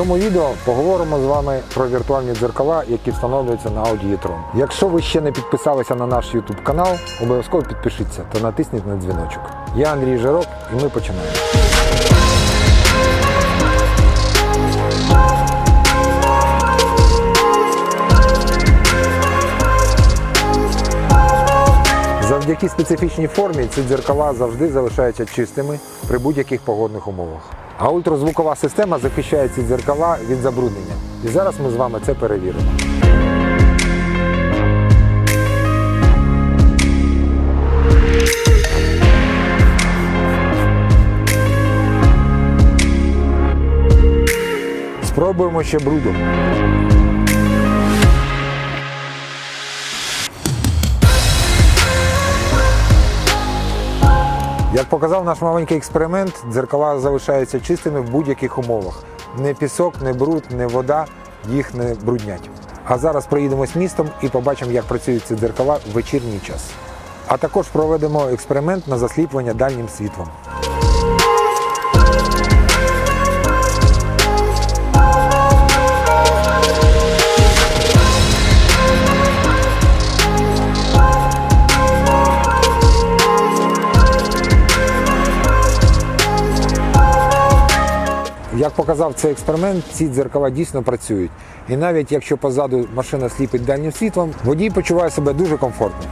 цьому відео поговоримо з вами про віртуальні дзеркала, які встановлюються на Audi e-tron. Якщо ви ще не підписалися на наш YouTube канал, обов'язково підпишіться та натисніть на дзвіночок. Я Андрій Жирок і ми починаємо. Завдяки специфічній формі ці дзеркала завжди залишаються чистими при будь-яких погодних умовах. А ультразвукова система захищає ці дзеркала від забруднення. І зараз ми з вами це перевіримо. Спробуємо ще брудом. Як показав наш маленький експеримент, дзеркала залишаються чистими в будь-яких умовах. Не пісок, не бруд, не вода їх не бруднять. А зараз проїдемось містом і побачимо, як працюють ці дзеркала в вечірній час. А також проведемо експеримент на засліплення дальнім світлом. Як показав цей експеримент, ці дзеркала дійсно працюють. І навіть якщо позаду машина сліпить дальнім світлом, водій почуває себе дуже комфортно.